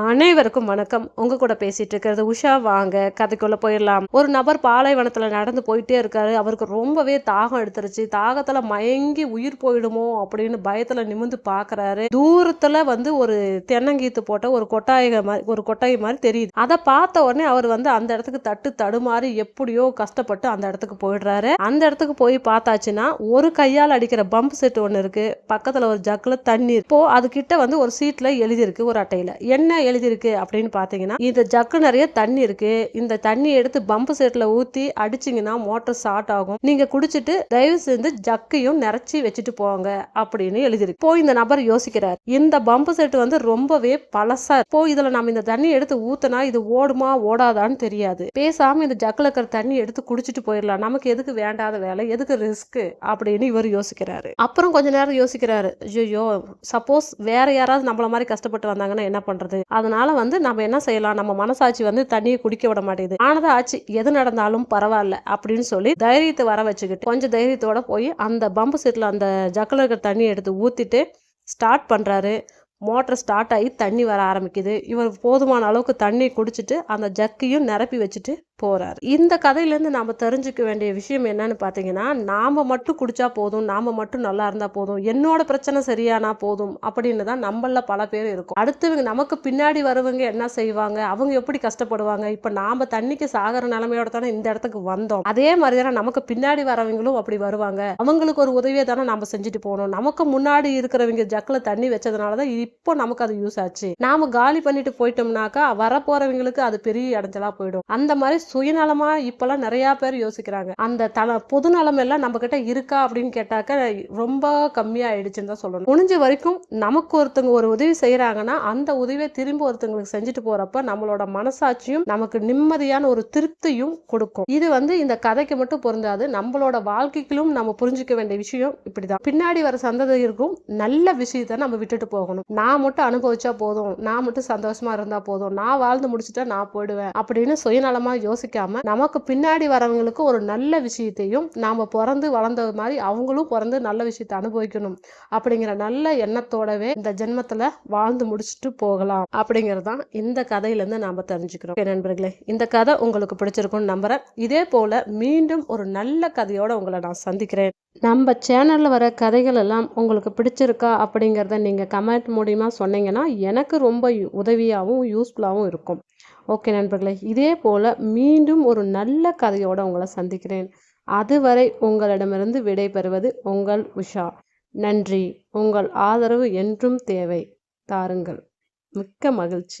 அனைவருக்கும் வணக்கம். உங்க கூட பேசிட்டு இருக்கிறது உஷா. வாங்க கதைக்குள்ள போயிடலாம். ஒரு நபர் பாலைவனத்துல நடந்து போயிட்டே இருக்காரு. அவருக்கு ரொம்பவே தாகம் எடுத்துருச்சு. தாகத்துல மயங்கி உயிர் போயிடுமோ அப்படின்னு பயத்துல நிமிந்து பாக்குறாரு. தூரத்துல வந்து ஒரு தென்னங்கீத்து போட்ட ஒரு கொட்டாய மாதிரி ஒரு கொட்டாய் மாதிரி தெரியுது. அதை பார்த்த உடனே அவர் வந்து அந்த இடத்துக்கு தட்டு தடுமாறி எப்படியோ கஷ்டப்பட்டு அந்த இடத்துக்கு போயிடுறாரு. அந்த இடத்துக்கு போய் பார்த்தாச்சுன்னா ஒரு கையால் அடிக்கிற பம்ப் செட் ஒன்று இருக்கு. பக்கத்துல ஒரு ஜக்கில் தண்ணீர். இப்போ அது கிட்ட வந்து ஒரு சீட்ல எழுதியிருக்கு ஒரு அட்டையில. என்ன எழுதியிருக்கு அப்படின்னு பார்த்தீங்கன்னா இந்த ஜக்கு நிறைய தண்ணி இருக்கு. இந்த தண்ணி எடுத்து பம்பு செட்டில் ஊற்றி அடிச்சிங்கன்னா மோட்டர் ஸ்டார்ட் ஆகும். நீங்கள் குடிச்சிட்டு தயவு செஞ்சு ஜக்கையும் நிறைச்சி வச்சுட்டு போங்க அப்படின்னு எழுதியிருக்கு. இப்போ இந்த நபர் யோசிக்கிறார். இந்த பம்பு செட்டு வந்து ரொம்பவே பழசா இருக்கு. இப்போ இதில் நம்ம இந்த தண்ணி எடுத்து ஊத்தினா இது ஓடுமா ஓடாதான்னு தெரியாது. பேசாம இந்த ஜக்கில் இருக்கிற தண்ணி எடுத்து குடிச்சிட்டு போயிடலாம். நமக்கு எதுக்கு வேண்டாத வேலை? எதுக்கு ரிஸ்க் அப்படின்னு இவர் யோசிக்கிறாரு. அப்புறம் கொஞ்ச நேரம் யோசிக்கிறாரு. ஐயோ சப்போஸ் வேற யாராவது நம்மள மாதிரி கஷ்டப்பட்டு வந்தாங்கன்னா என்ன பண்றது? அதனால வந்து நம்ம என்ன செய்யலாம்? நம்ம மனசாட்சி வந்து தண்ணியை குடிக்க விட மாட்டேங்குது. ஆனதா ஆச்சு எது நடந்தாலும் பரவாயில்ல அப்படின்னு சொல்லி தைரியத்தை வர வச்சுக்கிட்டு கொஞ்சம் தைரியத்தோட போய் அந்த பம்பு செட்டில் அந்த ஜக்கில் இருக்கிற தண்ணியை எடுத்து ஊற்றிட்டு ஸ்டார்ட் பண்ணுறாரு மோட்டர் ஸ்டார்ட் ஆகி தண்ணி வர ஆரம்பிக்குது. இவர் போதுமான அளவுக்கு தண்ணி குடிச்சிட்டு அந்த ஜக்கையும் நிரப்பி வச்சுட்டு போகிறார் இந்த கதையிலேருந்து நாம் தெரிஞ்சுக்க வேண்டிய விஷயம் என்னன்னு பார்த்தீங்கன்னா நாம் மட்டும் குடித்தா போதும் நாம் மட்டும் நல்லா இருந்தால் போதும் என்னோட பிரச்சனை சரியானா போதும் அப்படின்னு தான் நம்மள பல பேர் இருக்கும். அடுத்தவங்க நமக்கு பின்னாடி வரவங்க என்ன செய்வாங்க? அவங்க எப்படி கஷ்டப்படுவாங்க? இப்போ நாம் தண்ணிக்கு சாகர நிலைமையோட தானே இந்த இடத்துக்கு வந்தோம். அதே மாதிரி தானே நமக்கு பின்னாடி வரவங்களும் அப்படி வருவாங்க. அவங்களுக்கு ஒரு உதவியை தானே நம்ம செஞ்சுட்டு போகணும். நமக்கு முன்னாடி இருக்கிறவங்க ஜக்கில் தண்ணி வச்சதுனால தான் இப்போ நமக்கு அது யூஸ் ஆச்சு. நாம் காலி பண்ணிட்டு போயிட்டோம்னாக்கா வரப்போகிறவங்களுக்கு அது பெரிய இடஞ்சலாக போயிடும். அந்த மாதிரி சுயநலமா இப்பெல்லாம் நிறைய பேர் யோசிக்கிறாங்க. அந்த தல பொது நலம் எல்லாம் நம்ம கிட்ட இருக்கா அப்படின்னு கேட்டாக்க ரொம்ப கம்மியாயிடுச்சுன்னு தான் சொல்லணும். முடிஞ்ச வரைக்கும் நமக்கு ஒருத்தவங்க ஒரு உதவி செய்யறாங்கன்னா அந்த உதவியை திரும்ப ஒருத்தவங்களுக்கு செஞ்சுட்டு போறப்ப நம்மளோட மனசாட்சியும் நமக்கு நிம்மதியான ஒரு திருப்தியும் கொடுக்கும். இது வந்து இந்த கதைக்கு மட்டும் பொருந்தாது. நம்மளோட வாழ்க்கைக்கும் நம்ம புரிஞ்சுக்க வேண்டிய விஷயம் இப்படிதான். பின்னாடி வர சந்ததியருக்கும் நல்ல விஷயத்த நம்ம விட்டுட்டு போகணும். நான் மட்டும் அனுபவிச்சா போதும். நான் மட்டும் சந்தோஷமா இருந்தா போதும். நான் வாழ்ந்து முடிச்சுட்டா நான் போயிடுவேன் அப்படின்னு சுயநலமா யோசிக்காம நமக்கு பின்னாடி வரவங்களுக்கு ஒரு நல்ல விஷயத்தையும் நாம பிறந்து வளர்ந்த மாதிரி அவங்களும் பிறந்து நல்ல விஷயத்தை அனுபவிக்கணும் அப்படிங்கிற நல்ல எண்ணத்தோடவே இந்த ஜென்மத்துல வாழ்ந்து முடிச்சுட்டு போகலாம் அப்படிங்கிறதுதான் இந்த கதையில இருந்து நாம தெரிஞ்சுக்கிறோம். நண்பர்களே இந்த கதை உங்களுக்கு பிடிச்சிருக்கும்னு நம்புறேன். இதே போல மீண்டும் ஒரு நல்ல கதையோட உங்களை நான் சந்திக்கிறேன். நம்ம சேனலில் வர கதைகள் எல்லாம் உங்களுக்கு பிடிச்சிருக்கா அப்படிங்கிறத நீங்கள் கமெண்ட் மூலிமா சொன்னீங்கன்னா எனக்கு ரொம்ப உதவியாகவும் யூஸ்ஃபுல்லாகவும் இருக்கும். ஓகே நண்பர்களே இதே போல் மீண்டும் ஒரு நல்ல கதையோடு உங்களை சந்திக்கிறேன். அதுவரை உங்களிடமிருந்து விடைபெறுவது உங்கள் உஷா. நன்றி. உங்கள் ஆதரவு என்றும் தேவை. தாருங்கள். மிக்க மகிழ்ச்சி.